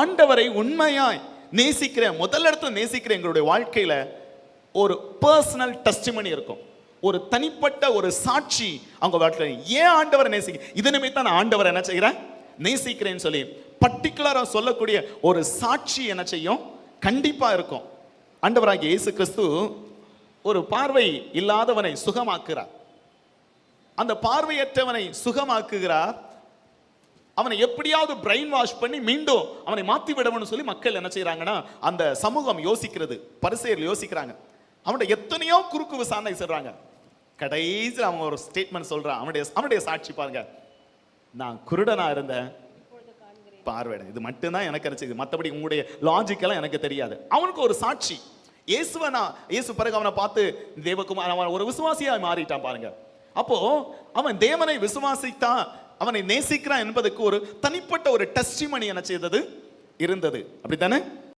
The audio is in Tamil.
ஆண்டவரை உண்மையாய் நேசிக்கிற முதல் இடத்துல நேசிக்கிற எங்களுடைய வாழ்க்கையில் ஒரு பர்சனல் டெஸ்டிமனி இருக்கும். ஒரு தனிப்பட்ட ஒரு சாட்சி அவங்க வாழ்க்கையில். ஏன் ஆண்டவரை நேசிக்க இது நிமித்தம் நான் ஆண்டவரை என்ன செய்கிறேன் நேசிக்கிறேன்னு சொல்லி பர்டிகுலராக சொல்லக்கூடிய ஒரு சாட்சி என்ன செய்யும்? கண்டிப்பாக இருக்கும். ஆண்டவராகிய இயேசு கிறிஸ்து ஒரு பார்வை இல்லாதவனை சுகமாக்குறார் அந்த பார்வையற்றவனை சுகமாக்குகிறார். அவனை எப்படியாவது பிரெயின் வாஷ் பண்ணி மீண்டும் அவனை மாற்றி விடவனு சொல்லி மக்கள் என்ன செய்கிறாங்கன்னா அந்த சமூகம் யோசிக்கிறது. பரிசெயர்கள் யோசிக்கிறாங்க. அவனோட எத்தனையோ குறுக்கு விசாரணை சொல்கிறாங்க கடைசியில் அவன் ஒரு ஸ்டேட்மெண்ட் சொல்கிறான் அவனுடைய அவனுடைய சாட்சி பாருங்க. நான் குருடனா இருந்தேன். பார்வையிட. இது மட்டும்தான் எனக்கு கிடைச்சது. மற்றபடி உங்களுடைய லாஜிக்கெல்லாம் எனக்கு தெரியாது. அவனுக்கு ஒரு சாட்சி. இயேசுவை நான் இயேசு பிறகு அவனை பார்த்து தேவகுமார் அவன் ஒரு விசுவாசியாக மாறிட்டான் பாருங்க. அப்போ அவன் தேவனை விசுவாசித்தான். அவனை நேசிக்கிறான் என்பதற்கு ஒரு தனிப்பட்ட ஒரு டெஸ்டிமணி என செய்தது இருந்தது. அப்படித்தானே?